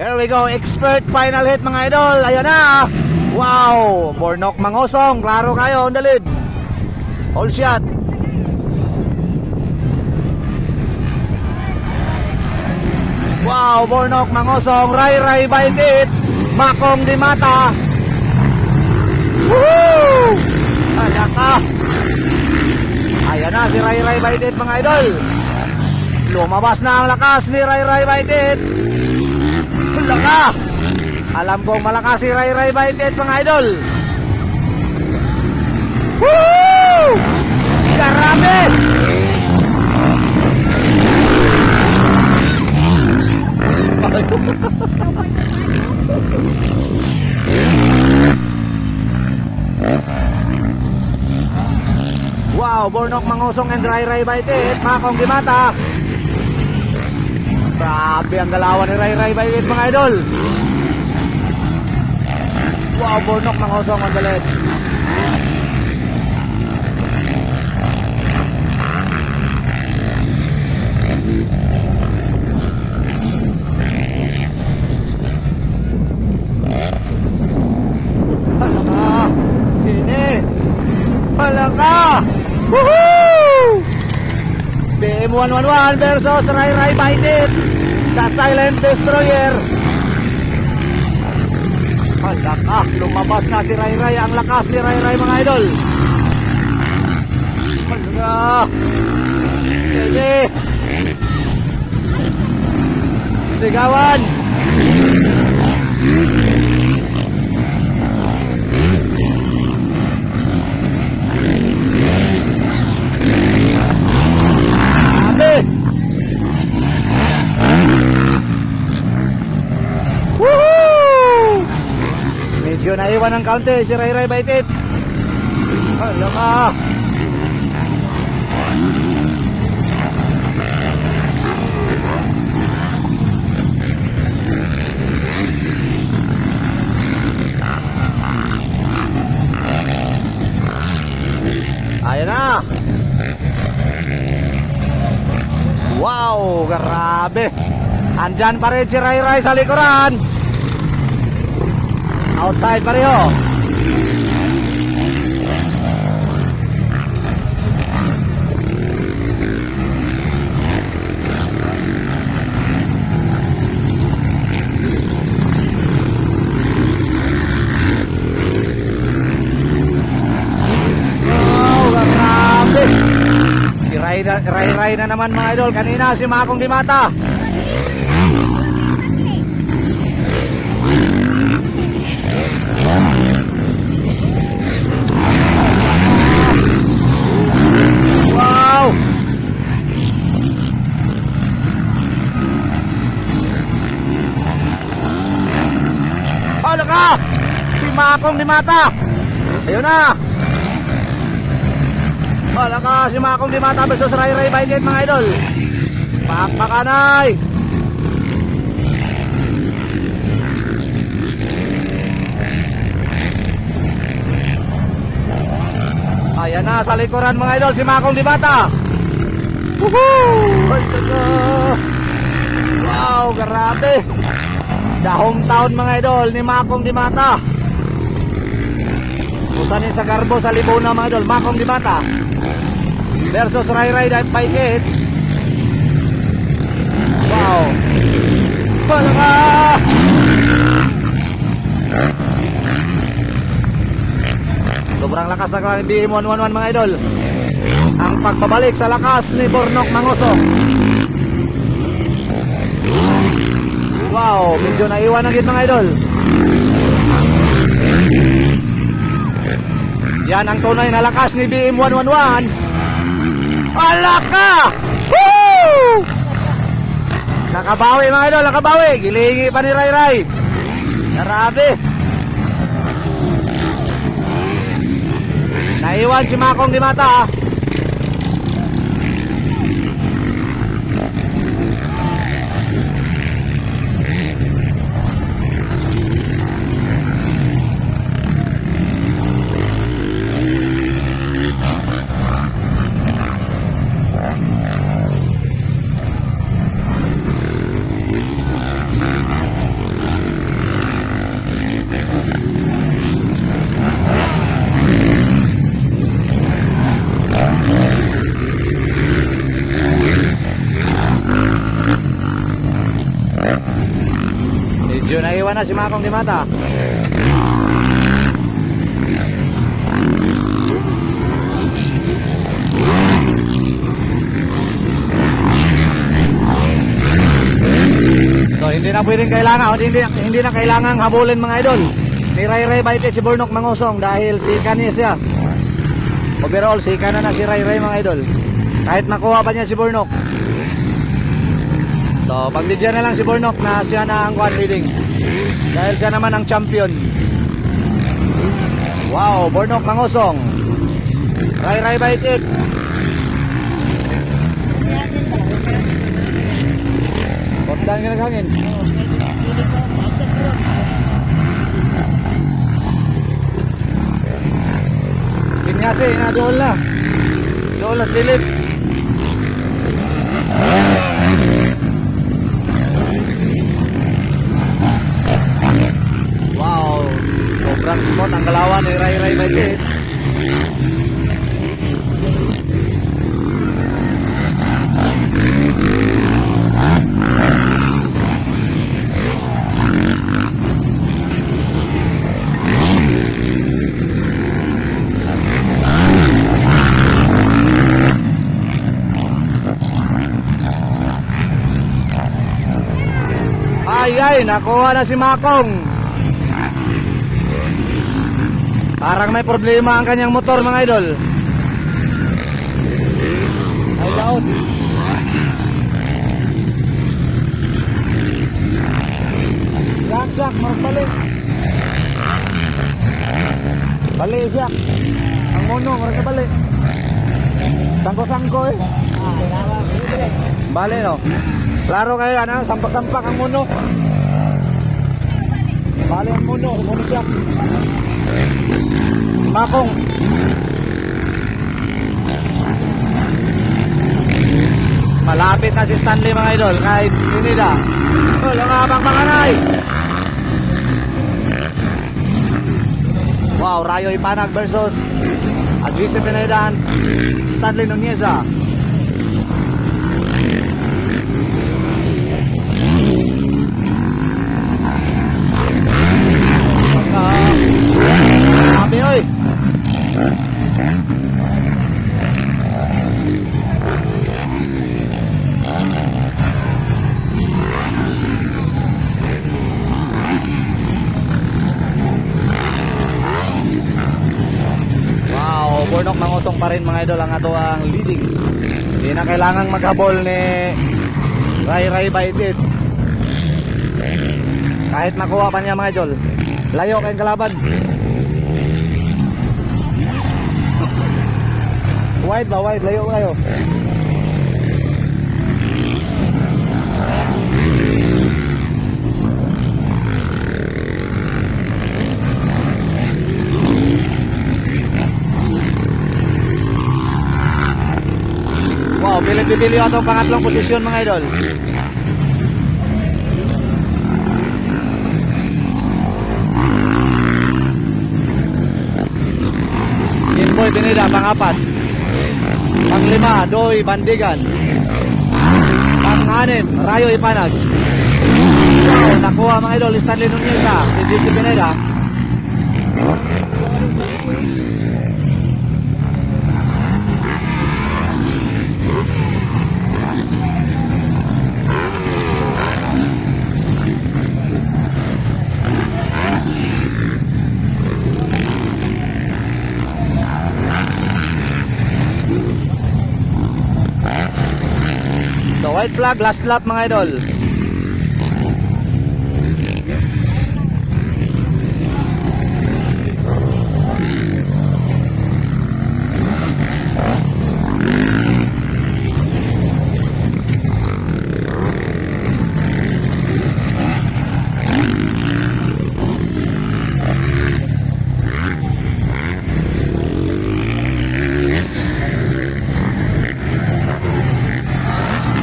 Here we go, expert final hit mga idol. Ayan na. Wow, Bornok Mangosong, klaro kayo on the lead. All shot. Wow, Bornok Mangosong, Ray Ray Baitit, Makong Dimata. Woo! Kaya ka. Ayan na si Ray Ray Baitit mga idol. Lumabas na ang lakas ni Ray Ray Baitit. Laka. Alam kong malakas si Ray Ray Baitit mga idol. Woo! Karami! Wow, Bornok Mangosong and Ray Ray Baitit, Makong Gimata. Grabe ang galawan ni Ray Ray Baitit mga idol. Wow, lead. Palaka! Ini! Palaka! Woohoo! BM111 versus Ray Ray Baitit The Silent Destroyer Palaka! Lumabas na si Ray Ray Ang lakas ni Ray Ray mga idol Palaka! Sige! Sigawan! Grabe! Woohoo! Medyo naiwan ng kaunti si Ray Ray Baitit. Hala ka! Ayan na! Wow, grabe. Andyan pa rin si Ray Ray sa likuran. Outside pa rin. Wow, grabe. Si Ray, Ray Ray na naman mga idol. Kanina si Makong Dimata. Wow! Ano ka? Si Makong Dimata. Ayun na. Wala ka si Makong Dimata versus Ray Ray Baitit mga idol. Pakpakanay. Ayan na sa likuran mga idol si Makong Dimata. Woohoo! Ay. Wow, grabe. The hometown mga idol ni Makong Dimata. Kusanin sa Garbo sa Libona mga idol, Makong Dimata versus Ray Ray Baitit. Wow. Palaka! Sobrang lakas ng kanyang BM111 mga idol. Ang pagbabalik sa lakas ni Bornok Mangoso. Wow, medyo naiwan ang mga idol. Yan ang tunay na lakas ni BM111. Alaka! Woo! Nakabawi mga idol, nakabawi. Gilingi pa ni Ray Ray. Grabe. Naiwan si Makong Dimata. Na si Makong Dimata. So hindi na pwedeng kailangan, hindi, hindi na kailangan habulin mga idol. Ni Ray Ray Baitit si Burnok Mangosong dahil si niya siya. Overall, sika na na si Ray Ray mga idol. Kahit makuha pa niya si Burnok. So, pagbigyan na lang si Burnok na siya na ang one leading. Dahil siya naman ang champion. Wow, Burnok Mangosong. Ray Ray Baitit. Kontan ka naghangin. Kinyasi, na doon na. Doon na dilip. Wow, smooth ang galawan ni Ray Ray Baitit. Ay ay, nakuha na si Makong. Parang may problema ang kanyang motor mga idol. Ay laot. Saksak, magbalik. Balik siya. Ang mono, marag balik. Sangko-sangko eh. Bale no. Klaro kayo ano, sampak-sampak ang muno. Bale ang muno, muno siya. Makong. Malapit na si Stanley mga idol kahit Unida. Oh, langabang mga nay. Wow, Rayo Ipanag versus Agisi Pineda and Stanley Nuneza. Burnok mangusong pa rin mga idol ang ato ang leading. Hindi na kailangang maghabol ni Ray Ray Baitit. Kahit nakuha pa niya mga idol. Layo kayong kalaban. Wide ba? Wide. Layo kayo. Ito ang pangatlong posisyon mga idol. Kimboy Pineda, pangapat. Panglima, Doy Bandigan. Panganim, Rayo Ipanag. Wow, nakuha mga idol, Stanley Nuneza, si JC Pineda. White flag, last lap mga idol.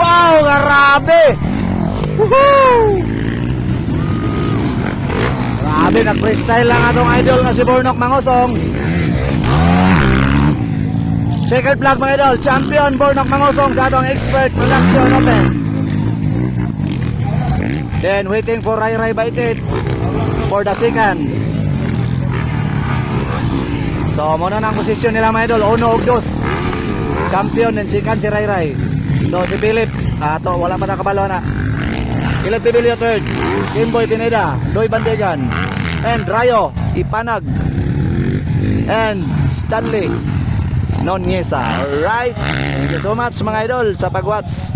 Wow, grabe! Grabe, nag-freestyle lang atong idol na si Bornok Mangosong. Checkered flag mga idol, champion Bornok Mangosong sa atong expert production open. Then waiting for Rai Rai Baitit for the second. So muna na ang posisyon nila mga idol. Uno ug dos. Champion and second si Rai Rai. So si Philip, ato wala pa nakabalo na. Philip Tibilio third. Kimboy Pineda, Doy Bandegan. And Rayo Ipanag. And Stanley Nonyesa. Alright. Thank you so much mga idol sa pag-watch